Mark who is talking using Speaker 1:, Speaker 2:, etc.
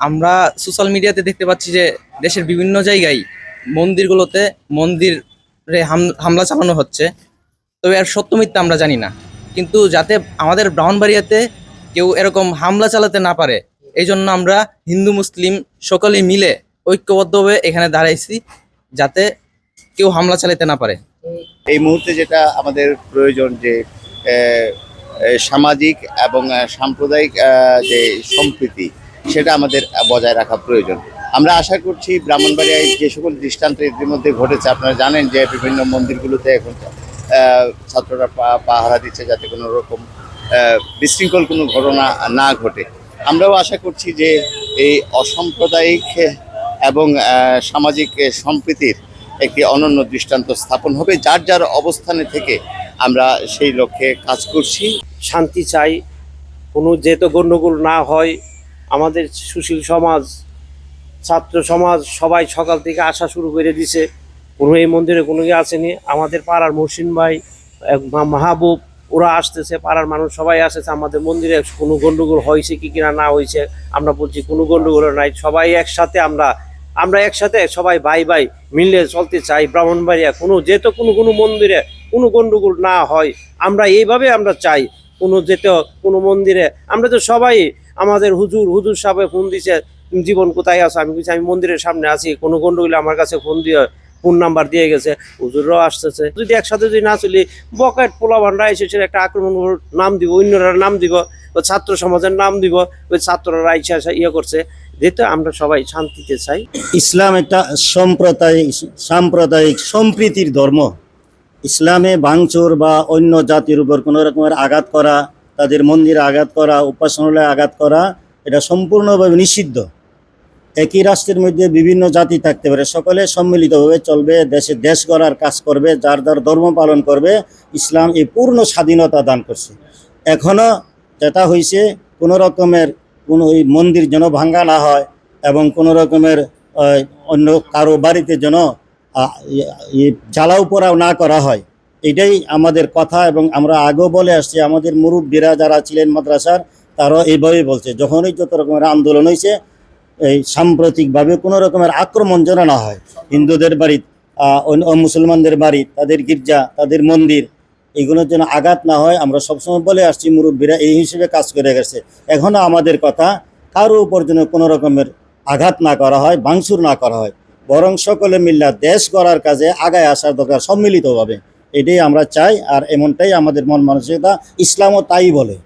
Speaker 1: আমরা সোশ্যাল মিডিয়াতে দেখতে পাচ্ছি যে দেশের বিভিন্ন জায়গায় মন্দিরগুলোতে মন্দিরে হামলা চালানো হচ্ছে। তবে আর সত্য মিথ্যা আমরা জানি না। কিন্তু যাতে আমাদের ব্রাউনবাড়িয়াতে কেউ এরকম হামলা চালাতে না পারে এই জন্য আমরা হিন্দু, মুসলিম সকলেই মিলে ঐক্যবদ্ধভাবে এখানে দাঁড়াইছি, যাতে কেউ হামলা চালাতে না পারে।
Speaker 2: এই মুহূর্তে যেটা আমাদের প্রয়োজন যে সামাজিক এবং সাম্প্রদায়িক যে সম্প্রীতি সেটা আমাদের বজায় রাখা প্রয়োজন। আমরা আশা করছি ব্রাহ্মণবাড়িয়ায় যে সকল দৃষ্টান্ত ইতিমধ্যে ঘটেছে, আপনারা জানেন যে বিভিন্ন মন্দিরগুলোতে এখন ছাত্ররা পাহারা দিচ্ছে যাতে কোনো রকম বিশৃঙ্খল কোনো ঘটনা না ঘটে। আমরাও আশা করছি যে এই অসাম্প্রদায়িক এবং সামাজিক সম্প্রীতির একটি অনন্য দৃষ্টান্ত স্থাপন হবে, যার যার অবস্থানে থেকে আমরা সেই লক্ষ্যে কাজ করছি।
Speaker 3: শান্তি চাই। কোনো যেহেতু গণ্ডগোল না হয় আমাদের সুশীল সমাজ, ছাত্র সমাজ সবাই সকাল থেকে আসা শুরু করে দিছে। কোনো এই মন্দিরে কোনো ইয়ে আসেনি। আমাদের পাড়ার মহসিন ভাই মাহবুব, ওরা আসতেছে, পাড়ার মানুষ সবাই আসতেছে আমাদের মন্দিরে কোনো গণ্ডগোল হয়েছে কি কিনা না হয়েছে, আমরা বলছি কোনো গণ্ডগোল নাই। সবাই একসাথে আমরা আমরা একসাথে সবাই ভাই ভাই মিলে চলতে চাই। ব্রাহ্মণবাড়িয়া, কোনো যেহেতু কোনো কোনো মন্দিরে কোনো গণ্ডগোল না হয়, আমরা এইভাবে আমরা চাই। কোনো যেতে কোনো মন্দিরে, আমরা তো সবাই আমাদের হুজুর হুজুর সাহেব ফোন দিছে জীবন কোথায় আছো? আমি বলছি, আমি মন্দিরের সামনে আছি। কোনো গন্ডগোলে আমার কাছে ফোন দিয়ে, ফোন নাম্বার দিয়ে গেছে। হুজুররাও আসতেছে। যদি একসাথে যদি না চলি, বকেট পোলাবানরা এসেছে, একটা আক্রমণ নাম দিব, অন্যরা নাম দিব ও ছাত্র সমাজের নাম দিব, ওই ছাত্ররা এসে এসে ইয়ে করছে। যেহেতু আমরা সবাই শান্তিতে চাই।
Speaker 4: ইসলাম একটা সাম্প্রদায়িক সাম্প্রদায়িক সম্প্রীতির ধর্ম। ইসলামে ভাঙচুর বা অন্য জাতির উপর কোনো রকমের আঘাত করা তাদের মন্দিরে আঘাত করা, উপাসনালয়ে আঘাত করা, এটা সম্পূর্ণভাবে নিষিদ্ধ। একই রাষ্ট্রের মধ্যে বিভিন্ন জাতি থাকতে পারে। সকলে সম্মিলিতভাবে চলবে, দেশে দেশ গড়ার কাজ করবে, যার যার ধর্ম পালন করবে, ইসলাম এই পূর্ণ স্বাধীনতা দান করছে। এখনও যেটা হয়েছে কোনো রকমের কোনো ওই মন্দির যেন ভাঙ্গা না হয় এবং কোনো রকমের অন্য কারও বাড়িতে যেন জ্বালাও পোড়াও না করা হয়। এটাই আমাদের কথা এবং আমরা আগেও বলে আসছি, আমাদের মুরব্বীরা যারা ছিলেন মাদ্রাসার, তারাও এইভাবেই বলছে, যখনই যত রকমের আন্দোলন হয়েছে এই সাম্প্রতিকভাবে কোনো রকমের আক্রমণ যেন না হয়। হিন্দুদের বাড়ি মুসলমানদের বাড়ি, তাদের গির্জা, তাদের মন্দির এগুলোর যেন আঘাত না হয়, আমরা সবসময় বলে আসছি, মুরব্বীরা এই হিসেবে কাজ করে গেছে। এখনও আমাদের কথা, কারও উপর যেন কোনো রকমের আঘাত না করা হয়, ভাঙচুর না করা হয়, বরং সকলে মিল্লা দেশ গড়ার কাজে আগায় আসার দরকার, সম্মিলিতভাবে। এটাই আমরা চাই আর এমনটাই আমাদের মন মানসিকতা ইসলামও তাই বলে।